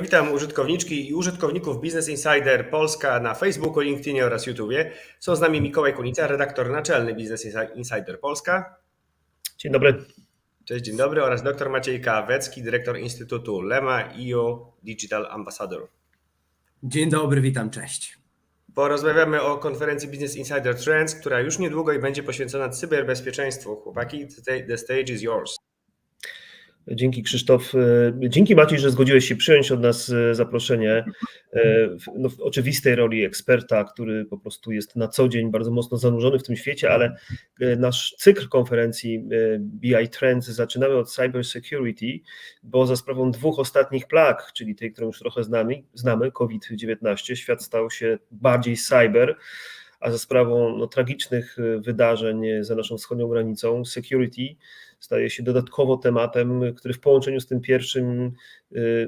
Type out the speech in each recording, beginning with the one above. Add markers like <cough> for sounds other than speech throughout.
Dobry, witam użytkowniczki i użytkowników Business Insider Polska na Facebooku, LinkedInie oraz YouTubie. Są z nami Mikołaj Kunica, redaktor naczelny Business Insider Polska. Dzień dobry. Cześć, dzień dobry oraz dr Maciej Kawecki, dyrektor Instytutu Lema IO Digital Ambassador. Dzień dobry, witam, cześć. Porozmawiamy o konferencji Business Insider Trends, która już niedługo i będzie poświęcona cyberbezpieczeństwu. Chłopaki, the stage is yours. Dzięki Krzysztof. Dzięki Maciej, że zgodziłeś się przyjąć od nas zaproszenie no, w oczywistej roli eksperta, który po prostu jest na co dzień bardzo mocno zanurzony w tym świecie, ale nasz cykl konferencji BI Trends zaczynamy od cyber security, bo za sprawą dwóch ostatnich plag, czyli tej, którą już trochę znamy, znamy COVID-19, świat stał się bardziej cyber a za sprawą no, tragicznych wydarzeń za naszą wschodnią granicą, security staje się dodatkowo tematem, który w połączeniu z tym pierwszym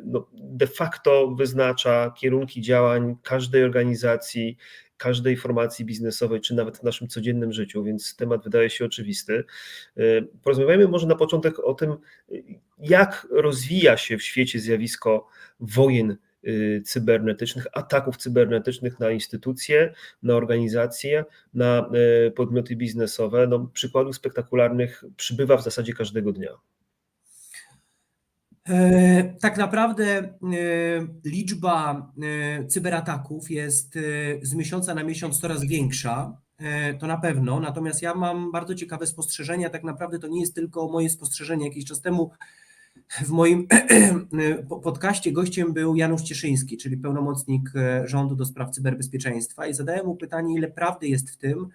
no, de facto wyznacza kierunki działań każdej organizacji, każdej formacji biznesowej, czy nawet w naszym codziennym życiu, więc temat wydaje się oczywisty. Porozmawiajmy może na początek o tym, jak rozwija się w świecie zjawisko wojen cybernetycznych, ataków cybernetycznych na instytucje, na organizacje, na podmioty biznesowe. No, przykładów spektakularnych przybywa w zasadzie każdego dnia. Tak naprawdę liczba cyberataków jest z miesiąca na miesiąc coraz większa. To na pewno. Natomiast ja mam bardzo ciekawe spostrzeżenia. Tak naprawdę to nie jest tylko moje spostrzeżenie. Jakiś czas temu w moim <clears throat> podcaście gościem był Janusz Cieszyński, czyli pełnomocnik rządu do spraw cyberbezpieczeństwa i zadałem mu pytanie, ile prawdy jest w tym,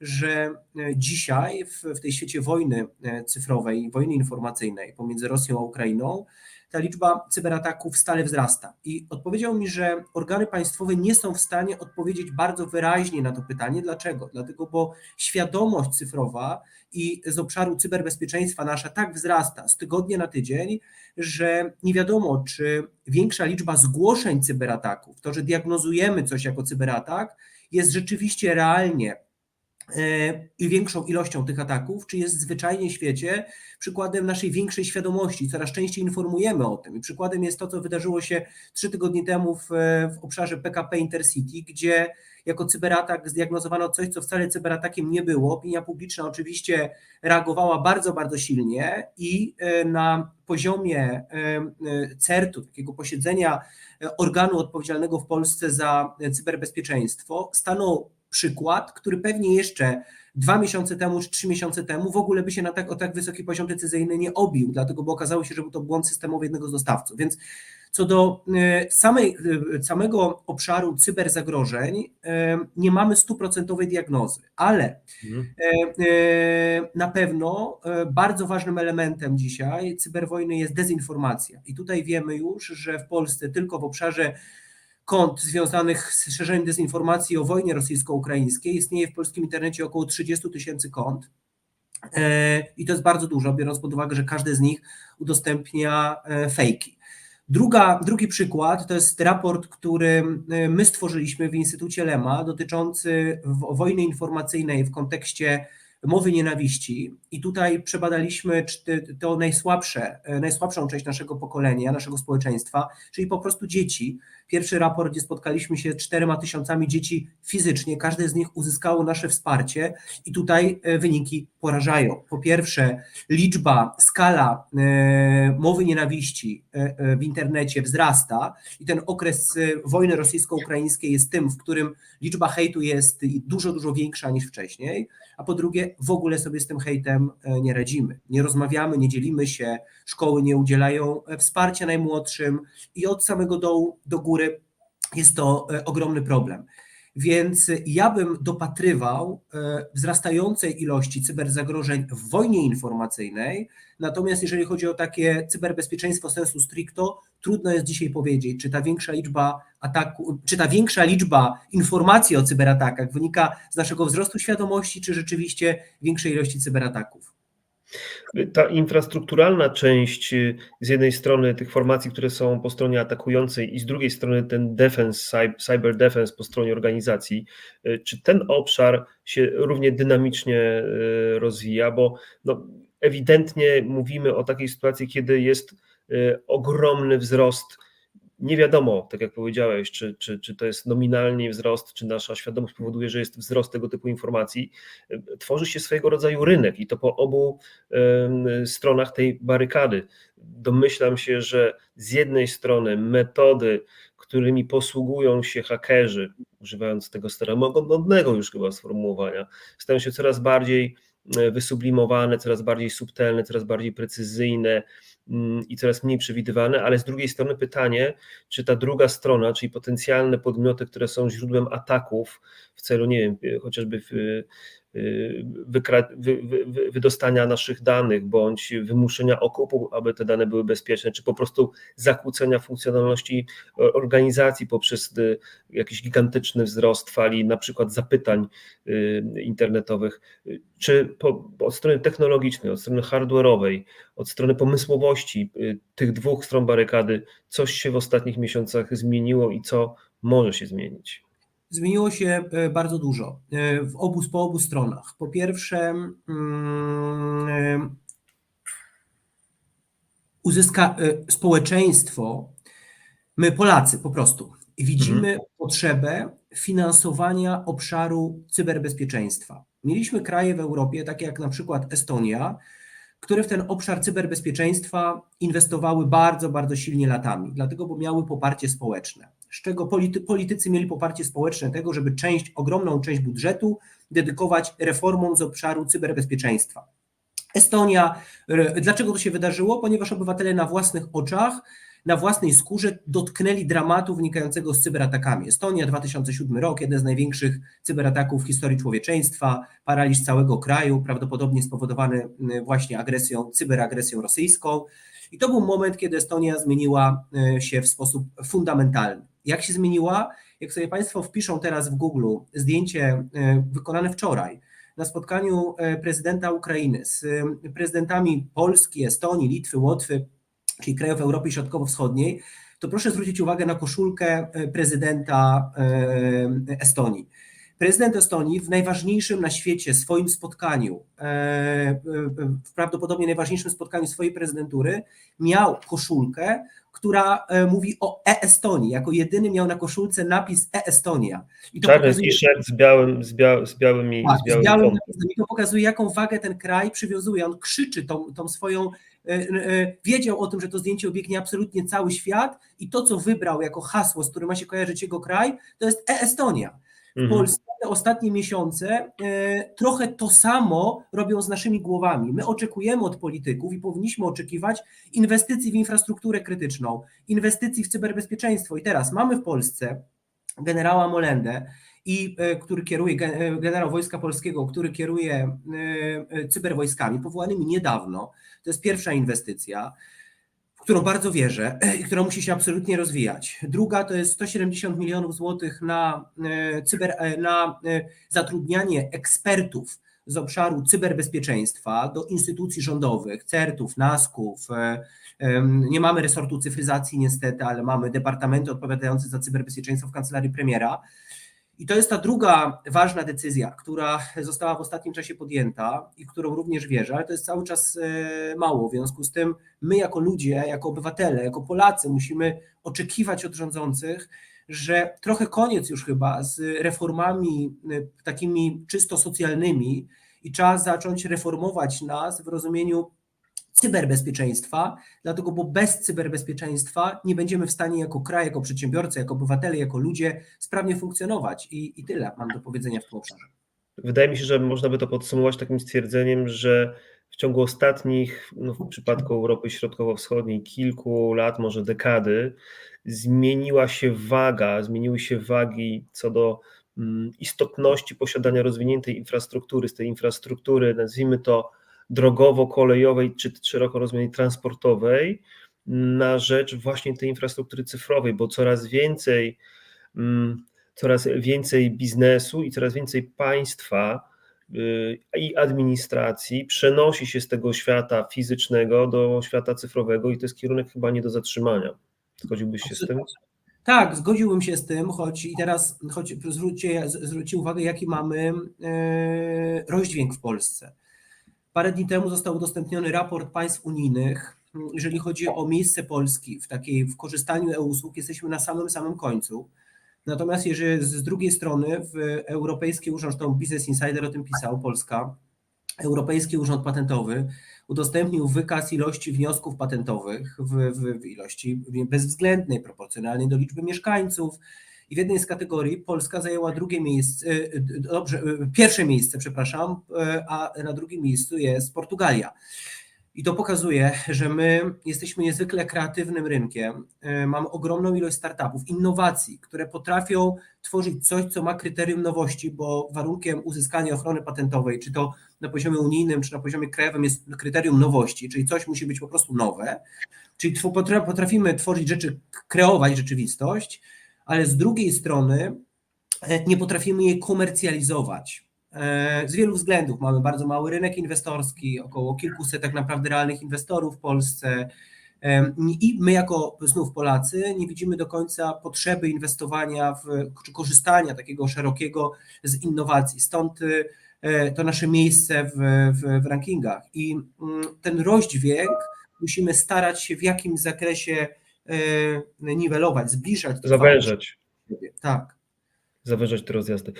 że dzisiaj w, w tej świecie wojny cyfrowej, wojny informacyjnej pomiędzy Rosją a Ukrainą, ta liczba cyberataków stale wzrasta. I odpowiedział mi, że organy państwowe nie są w stanie odpowiedzieć bardzo wyraźnie na to pytanie. Dlaczego? Dlatego, bo świadomość cyfrowa i z obszaru cyberbezpieczeństwa nasza tak wzrasta z tygodnia na tydzień, że nie wiadomo, czy większa liczba zgłoszeń cyberataków, to, że diagnozujemy coś jako cyberatak, jest rzeczywiście realnie i większą ilością tych ataków, czy jest zwyczajnie w świecie przykładem naszej większej świadomości. Coraz częściej informujemy o tym. I przykładem jest to, co wydarzyło się trzy tygodnie temu w, w obszarze PKP Intercity, gdzie jako cyberatak zdiagnozowano coś, co wcale cyberatakiem nie było. Opinia publiczna oczywiście reagowała bardzo, bardzo silnie i na poziomie CERT-u, takiego posiedzenia organu odpowiedzialnego w Polsce za cyberbezpieczeństwo, stanął przykład, który pewnie jeszcze dwa miesiące temu czy trzy miesiące temu w ogóle by się na tak, o tak wysoki poziom decyzyjny nie obił, dlatego bo okazało się, że był to błąd systemowy jednego z dostawców. Więc co do samej, samego obszaru cyberzagrożeń nie mamy stuprocentowej diagnozy, ale mhm. na pewno bardzo ważnym elementem dzisiaj cyberwojny jest dezinformacja. I tutaj wiemy już, że w Polsce tylko w obszarze kont związanych z szerzeniem dezinformacji o wojnie rosyjsko-ukraińskiej. Istnieje w polskim internecie około 30 tysięcy kont. I to jest bardzo dużo, biorąc pod uwagę, że każdy z nich udostępnia fejki. Druga, drugi przykład to jest raport, który my stworzyliśmy w Instytucie Lema dotyczący wojny informacyjnej w kontekście mowy nienawiści i tutaj przebadaliśmy to najsłabsze, najsłabszą część naszego pokolenia, naszego społeczeństwa, czyli po prostu dzieci. Pierwszy raport, gdzie spotkaliśmy się z czterema tysiącami dzieci fizycznie, każde z nich uzyskało nasze wsparcie i tutaj wyniki porażają. Po pierwsze, liczba, skala mowy nienawiści w internecie wzrasta i ten okres wojny rosyjsko-ukraińskiej jest tym, w którym liczba hejtu jest dużo, dużo większa niż wcześniej, a po drugie, w ogóle sobie z tym hejtem nie radzimy. Nie rozmawiamy, nie dzielimy się, szkoły nie udzielają wsparcia najmłodszym i od samego dołu do góry jest to ogromny problem. Więc ja bym dopatrywał wzrastającej ilości cyberzagrożeń w wojnie informacyjnej, natomiast jeżeli chodzi o takie cyberbezpieczeństwo sensu stricto, trudno jest dzisiaj powiedzieć, czy ta większa liczba ataku, czy ta większa liczba informacji o cyberatakach wynika z naszego wzrostu świadomości, czy rzeczywiście większej ilości cyberataków. Ta infrastrukturalna część z jednej strony tych formacji, które są po stronie atakującej i z drugiej strony ten defense, cyber defense po stronie organizacji, czy ten obszar się równie dynamicznie rozwija, bo no, ewidentnie mówimy o takiej sytuacji, kiedy jest ogromny wzrost nie wiadomo, tak jak powiedziałeś, czy, czy, czy to jest nominalnie wzrost, czy nasza świadomość powoduje, że jest wzrost tego typu informacji, tworzy się swojego rodzaju rynek i to po obu stronach tej barykady. Domyślam się, że z jednej strony metody, którymi posługują się hakerzy, używając tego staromodnego już chyba sformułowania, stają się coraz bardziej e, wysublimowane, coraz bardziej subtelne, coraz bardziej precyzyjne i coraz mniej przewidywane, ale z drugiej strony pytanie, czy ta druga strona, czyli potencjalne podmioty, które są źródłem ataków w celu, nie wiem, chociażby wy- wydostania naszych danych bądź wymuszenia okupu, aby te dane były bezpieczne, czy po prostu zakłócenia funkcjonalności organizacji poprzez y, jakiś gigantyczny wzrost fali na przykład zapytań y, internetowych, Y, czy po, od strony technologicznej, od strony hardware'owej, od strony pomysłowości y, tych dwóch stron barykady coś się w ostatnich miesiącach zmieniło i co może się zmienić? Zmieniło się e, bardzo dużo e, w obu, po obu stronach. Po pierwsze, mm, e, uzyska społeczeństwo, my Polacy po prostu, widzimy potrzebę finansowania obszaru cyberbezpieczeństwa. Mieliśmy kraje w Europie, takie jak na przykład Estonia, które w ten obszar cyberbezpieczeństwa inwestowały bardzo, bardzo silnie latami, dlatego, bo miały poparcie społeczne. Z czego polity, politycy mieli poparcie społeczne tego, żeby część, ogromną część budżetu dedykować reformom z obszaru cyberbezpieczeństwa. Estonia, r- dlaczego to się wydarzyło? Ponieważ obywatele na własnych oczach, na własnej skórze dotknęli dramatu wynikającego z cyberatakami. Estonia, 2007 rok, jeden z największych cyberataków w historii człowieczeństwa, paraliż całego kraju, prawdopodobnie spowodowany y, właśnie agresją, cyberagresją rosyjską. I to był moment, kiedy Estonia zmieniła y, się w sposób fundamentalny. Jak się zmieniła? Jak sobie Państwo wpiszą teraz w Google zdjęcie y, wykonane wczoraj na spotkaniu y, prezydenta Ukrainy z y, prezydentami Polski, Estonii, Litwy, Łotwy, czyli krajów Europy Środkowo-Wschodniej, to proszę zwrócić uwagę na koszulkę prezydenta Estonii. Prezydent Estonii w najważniejszym na świecie swoim spotkaniu, e, e, w prawdopodobnie najważniejszym spotkaniu swojej prezydentury, miał koszulkę, która e, mówi o e-Estonii. Jako jedyny miał na koszulce napis e-Estonia. I to Czarny pokazuje- z białym, z, bia, z białymi, tak, z białym z białym font. napisem. I to pokazuje, jaką wagę ten kraj przywiązuje. On krzyczy tą, tą swoją. Wiedział o tym, że to zdjęcie obiegnie absolutnie cały świat i to, co wybrał jako hasło, z którym ma się kojarzyć jego kraj, to jest e-Estonia. W Mhm. Polsce te ostatnie miesiące e, trochę to samo robią z naszymi głowami. My oczekujemy od polityków i powinniśmy oczekiwać inwestycji w infrastrukturę krytyczną, inwestycji w cyberbezpieczeństwo. I teraz mamy w Polsce generała Molendę, i, e, który kieruje, e, generał Wojska Polskiego, który kieruje cyberwojskami, powołanymi niedawno. To jest pierwsza inwestycja którą bardzo wierzę i która musi się absolutnie rozwijać. Druga to jest 170 milionów złotych na, e, e, na e, zatrudnianie ekspertów z obszaru cyberbezpieczeństwa do instytucji rządowych, CERT-ów, NASK-ów. e, Nie mamy resortu cyfryzacji niestety, ale mamy departamenty odpowiadające za cyberbezpieczeństwo w kancelarii premiera. I to jest ta druga ważna decyzja, która została w ostatnim czasie podjęta i którą również wierzę, ale to jest cały czas e, mało. W związku z tym my jako ludzie, jako obywatele, jako Polacy musimy oczekiwać od rządzących, że trochę koniec już chyba z reformami y, takimi czysto socjalnymi i czas zacząć reformować nas w rozumieniu cyberbezpieczeństwa, dlatego bo bez cyberbezpieczeństwa nie będziemy w stanie jako kraj, jako przedsiębiorcy, jako obywatele, jako ludzie sprawnie funkcjonować. I, i tyle. Mam do powiedzenia w tym obszarze. Wydaje mi się, że można by to podsumować takim stwierdzeniem, że w ciągu ostatnich, no w przypadku Europy Środkowo-Wschodniej, kilku lat, może dekady, zmieniła się waga, zmieniły się wagi co do mm, istotności posiadania rozwiniętej infrastruktury, z tej infrastruktury, nazwijmy to drogowo-kolejowej czy szeroko rozumianej transportowej, na rzecz właśnie tej infrastruktury cyfrowej, bo coraz więcej mm, coraz więcej biznesu i coraz więcej państwa y, i administracji przenosi się z tego świata fizycznego do świata cyfrowego i to jest kierunek chyba nie do zatrzymania. Zgodziłbyś się z tym? Tak, zgodziłbym się z tym, choć i teraz choć zwróćcie, zwróćcie uwagę, jaki mamy e, rozdźwięk w Polsce. Parę dni temu został udostępniony raport państw unijnych jeżeli chodzi o miejsce Polski w takiej w korzystaniu e-usług, jesteśmy na samym samym końcu. Natomiast jeżeli z drugiej strony w Europejski Urząd, to Business Insider o tym pisał, Polska, Europejski Urząd Patentowy udostępnił wykaz ilości wniosków patentowych w, w, w ilości bezwzględnej, proporcjonalnej do liczby mieszkańców. I w jednej z kategorii Polska zajęła drugie miejsce, y, y, dobrze, y, pierwsze miejsce, przepraszam, a na drugim miejscu jest Portugalia. I to pokazuje, że my jesteśmy niezwykle kreatywnym rynkiem. Mamy ogromną ilość startupów, innowacji, które potrafią tworzyć coś, co ma kryterium nowości, bo warunkiem uzyskania ochrony patentowej, czy to na poziomie unijnym, czy na poziomie krajowym, jest kryterium nowości, czyli coś musi być po prostu nowe. Czyli potrafimy tworzyć rzeczy, kreować rzeczywistość, ale z drugiej strony e, nie potrafimy jej komercjalizować. E, Z wielu względów mamy bardzo mały rynek inwestorski, około kilkuset tak naprawdę realnych inwestorów w Polsce. E, I my, jako znów Polacy, nie widzimy do końca potrzeby inwestowania w, czy korzystania takiego szerokiego z innowacji. Stąd to nasze miejsce w, w, w rankingach. I mm, ten rozdźwięk musimy starać się w jakimś zakresie niwelować, zbliżać. Zawężać. Tak. zawężać te rozjazdy.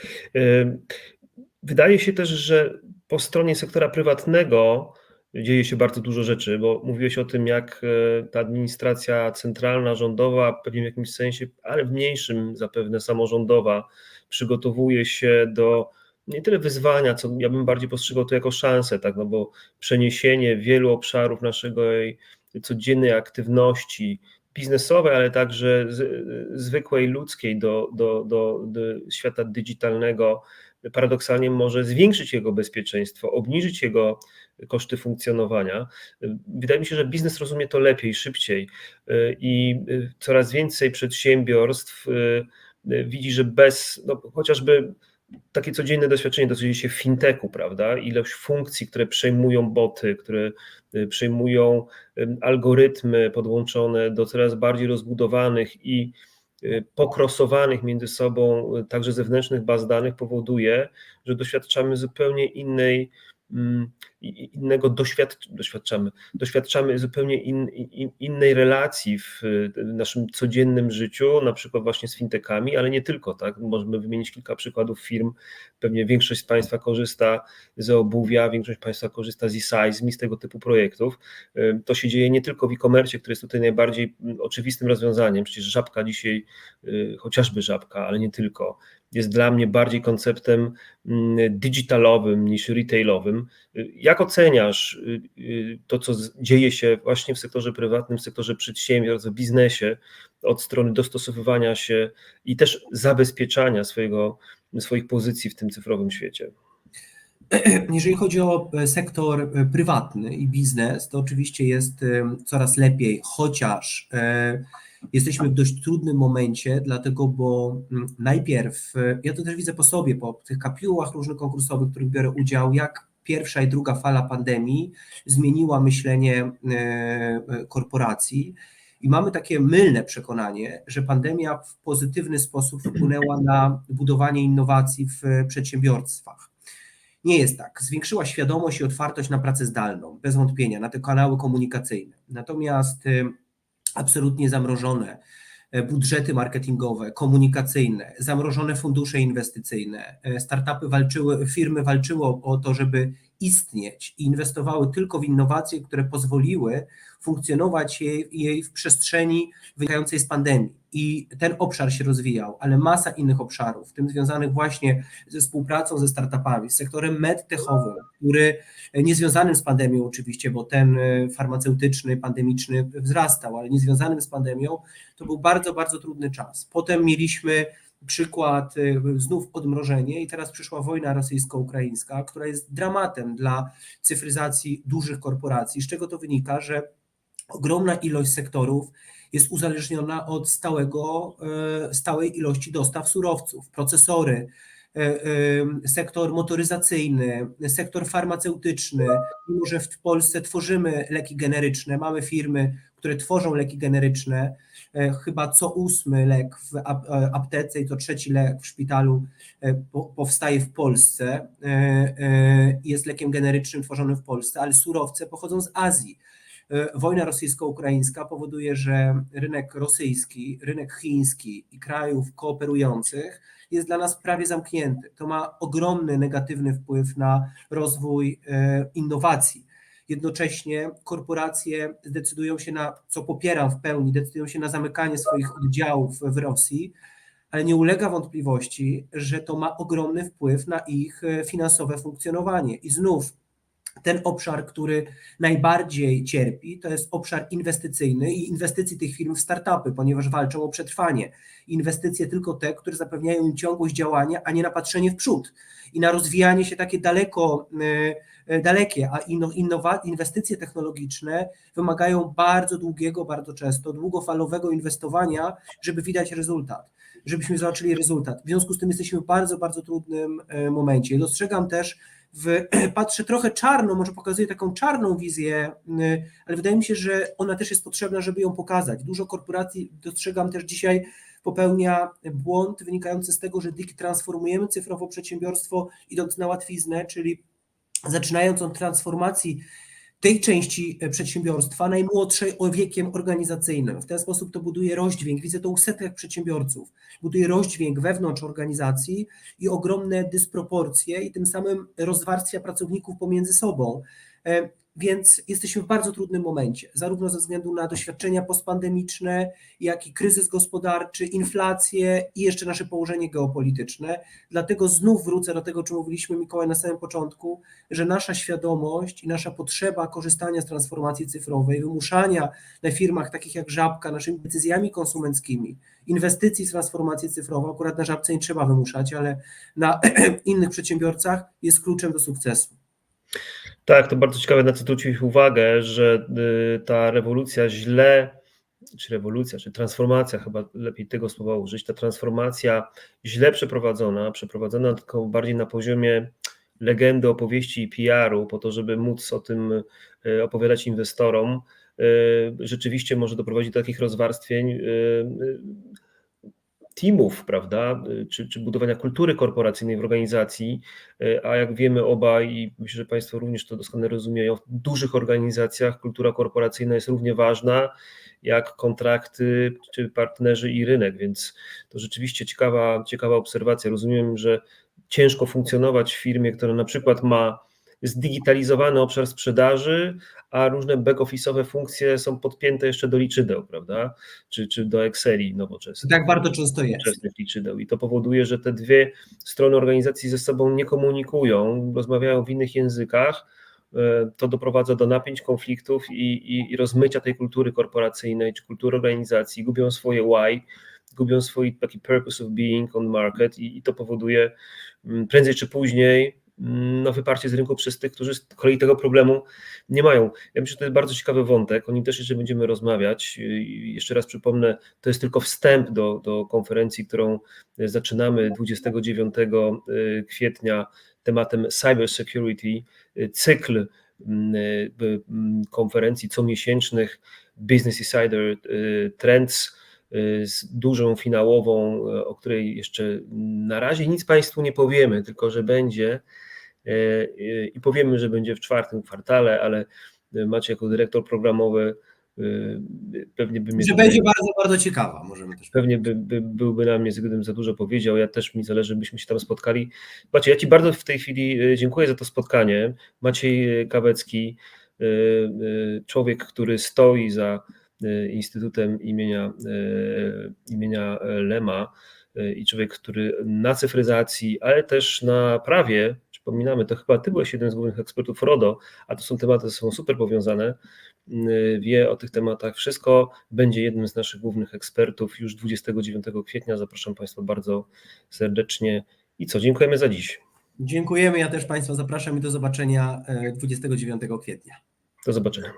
Wydaje się też, że po stronie sektora prywatnego dzieje się bardzo dużo rzeczy, bo mówiłeś o tym, jak e, ta administracja centralna, rządowa, pewnie w jakimś sensie, ale w mniejszym zapewne samorządowa, przygotowuje się do nie tyle wyzwania, co ja bym bardziej postrzegał to jako szansę, tak, no bo przeniesienie wielu obszarów naszego codziennej aktywności biznesowej, ale także z, zwykłej ludzkiej do, do, do, do świata digitalnego paradoksalnie może zwiększyć jego bezpieczeństwo, obniżyć jego koszty funkcjonowania. Wydaje mi się, że biznes rozumie to lepiej, szybciej i coraz więcej przedsiębiorstw widzi, że bez no, chociażby takie codzienne doświadczenie, dzieje się w fintechu, prawda? Ilość funkcji, które przejmują boty, które przejmują algorytmy podłączone do coraz bardziej rozbudowanych i pokrosowanych między sobą także zewnętrznych baz danych powoduje, że doświadczamy zupełnie innej, innego doświad, doświadczamy, doświadczamy zupełnie in, in, innej relacji w naszym codziennym życiu, na przykład właśnie z fintechami, ale nie tylko, tak? Możemy wymienić kilka przykładów firm. Pewnie większość z Państwa korzysta z obuwia, większość Państwa korzysta z e-size, z tego typu projektów. To się dzieje nie tylko w e-commerce, który jest tutaj najbardziej oczywistym rozwiązaniem. Przecież żabka dzisiaj, chociażby żabka, ale nie tylko, jest dla mnie bardziej konceptem digitalowym niż retailowym. Jak oceniasz to, co dzieje się właśnie w sektorze prywatnym, w sektorze przedsiębiorstw, w biznesie, od strony dostosowywania się i też zabezpieczania swojego, swoich pozycji w tym cyfrowym świecie? <clears throat> Jeżeli chodzi o sektor prywatny i biznes, to oczywiście jest coraz lepiej, chociaż jesteśmy w dość trudnym momencie, dlatego, bo najpierw, ja to też widzę po sobie, po tych kapiłach różnych konkursowych, w których biorę udział, jak pierwsza i druga fala pandemii zmieniła myślenie korporacji. I mamy takie mylne przekonanie, że pandemia w pozytywny sposób wpłynęła na budowanie innowacji w przedsiębiorstwach. Nie jest tak. Zwiększyła świadomość i otwartość na pracę zdalną, bez wątpienia, na te kanały komunikacyjne. Natomiast absolutnie zamrożone budżety marketingowe, komunikacyjne, zamrożone fundusze inwestycyjne. Startupy walczyły, firmy walczyły o to, żeby istnieć i inwestowały tylko w innowacje, które pozwoliły funkcjonować jej, jej w przestrzeni wynikającej z pandemii. I ten obszar się rozwijał, ale masa innych obszarów, w tym związanych właśnie ze współpracą ze startupami, z sektorem medtechowym, który nie związanym z pandemią oczywiście, bo ten farmaceutyczny, pandemiczny wzrastał, ale nie związanym z pandemią, to był bardzo, bardzo trudny czas. Potem mieliśmy przykład znów odmrożenie i teraz przyszła wojna rosyjsko-ukraińska, która jest dramatem dla cyfryzacji dużych korporacji. Z czego to wynika, że ogromna ilość sektorów jest uzależniona od stałego, stałej ilości dostaw surowców, procesory, sektor motoryzacyjny, sektor farmaceutyczny, mimo że w Polsce tworzymy leki generyczne, mamy firmy, które tworzą leki generyczne, chyba co ósmy lek w aptece i co trzeci lek w szpitalu powstaje w Polsce, jest lekiem generycznym tworzonym w Polsce, ale surowce pochodzą z Azji. E, Wojna rosyjsko-ukraińska powoduje, że rynek rosyjski, rynek chiński i krajów kooperujących jest dla nas prawie zamknięty. To ma ogromny negatywny wpływ na rozwój e, innowacji. Jednocześnie korporacje decydują się na, co popieram w pełni, decydują się na zamykanie swoich oddziałów w Rosji, ale nie ulega wątpliwości, że to ma ogromny wpływ na ich e, finansowe funkcjonowanie. I znów ten obszar, który najbardziej cierpi, to jest obszar inwestycyjny i inwestycji tych firm w startupy, ponieważ walczą o przetrwanie. Inwestycje tylko te, które zapewniają im ciągłość działania, a nie na patrzenie w przód i na rozwijanie się takie daleko, e, dalekie, a inwestycje technologiczne wymagają bardzo długiego, bardzo często długofalowego inwestowania, żeby widać rezultat, żebyśmy zobaczyli rezultat. W związku z tym jesteśmy w bardzo, bardzo trudnym e, momencie. Dostrzegam też w, <clears throat> patrzę trochę czarno, może pokazuję taką czarną wizję, y, ale wydaje mi się, że ona też jest potrzebna, żeby ją pokazać. Dużo korporacji, dostrzegam też dzisiaj, popełnia błąd wynikający z tego, że transformujemy cyfrowo przedsiębiorstwo, idąc na łatwiznę, czyli zaczynając od transformacji tej części e, przedsiębiorstwa, najmłodszej o wiekiem organizacyjnym. W ten sposób to buduje rozdźwięk. Widzę to u setek przedsiębiorców. Buduje rozdźwięk wewnątrz organizacji i ogromne dysproporcje, i tym samym rozwarstwia pracowników pomiędzy sobą. Więc jesteśmy w bardzo trudnym momencie, zarówno ze względu na doświadczenia postpandemiczne, jak i kryzys gospodarczy, inflację i jeszcze nasze położenie geopolityczne. Dlatego znów wrócę do tego, o czym mówiliśmy Mikołaj na samym początku, że nasza świadomość i nasza potrzeba korzystania z transformacji cyfrowej, wymuszania na firmach takich jak Żabka naszymi decyzjami konsumenckimi, inwestycji w transformację cyfrową, akurat na Żabce nie trzeba wymuszać, ale na <clears throat> innych przedsiębiorcach jest kluczem do sukcesu. Tak, to bardzo ciekawe, na co zwróciłeś uwagę, że y, ta rewolucja źle, czy rewolucja, czy transformacja, chyba lepiej tego słowa użyć, ta transformacja źle przeprowadzona, przeprowadzona tylko bardziej na poziomie legendy, opowieści i PR-u, po to, żeby móc o tym y, opowiadać inwestorom, y, rzeczywiście może doprowadzić do takich rozwarstwień teamów, prawda, czy, czy budowania kultury korporacyjnej w organizacji, a jak wiemy obaj i myślę, że Państwo również to doskonale rozumieją, w dużych organizacjach kultura korporacyjna jest równie ważna jak kontrakty, czy partnerzy i rynek, więc to rzeczywiście ciekawa, ciekawa obserwacja. Rozumiem, że ciężko funkcjonować w firmie, która na przykład ma zdigitalizowany obszar sprzedaży, a różne back-office'owe funkcje są podpięte jeszcze do liczydeł, prawda? Czy, czy do Exceli nowoczesnych. Tak bardzo często jest. nowoczesnych liczydeł. I to powoduje, że te dwie strony organizacji ze sobą nie komunikują, rozmawiają w innych językach. E, To doprowadza do napięć, konfliktów i, i, i rozmycia tej kultury korporacyjnej czy kultury organizacji, gubią swoje why, gubią swój taki purpose of being on market i, i to powoduje mm, prędzej czy później no, wyparcie z rynku przez tych, którzy z kolei tego problemu nie mają. Ja myślę, że to jest bardzo ciekawy wątek, o nim też jeszcze będziemy rozmawiać. Jeszcze raz przypomnę, to jest tylko wstęp do, do konferencji, którą zaczynamy 29 kwietnia tematem cyber security, cykl konferencji comiesięcznych Business Insider y, Trends y, z dużą finałową, o której jeszcze na razie nic Państwu nie powiemy, tylko że będzie i powiemy, że będzie w czwartym kwartale, ale macie jako dyrektor programowy pewnie by mnie Że będzie bardzo, bardzo ciekawa, możemy też pewnie by, by, byłby na mnie, gdybym za dużo powiedział. Ja też mi zależy, byśmy się tam spotkali. Maciej, ja Ci bardzo w tej chwili dziękuję za to spotkanie. Maciej Kawecki, człowiek, który stoi za Instytutem imienia, imienia Lema i człowiek, który na cyfryzacji, ale też na prawie, przypominamy, to chyba Ty byłeś jeden z głównych ekspertów RODO, a to są tematy ze sobą super powiązane, y, wie o tych tematach wszystko, będzie jednym z naszych głównych ekspertów już 29 kwietnia. Zapraszam Państwa bardzo serdecznie. I co, dziękujemy za dziś. Dziękujemy, ja też Państwa zapraszam i do zobaczenia e, 29 kwietnia. Do zobaczenia.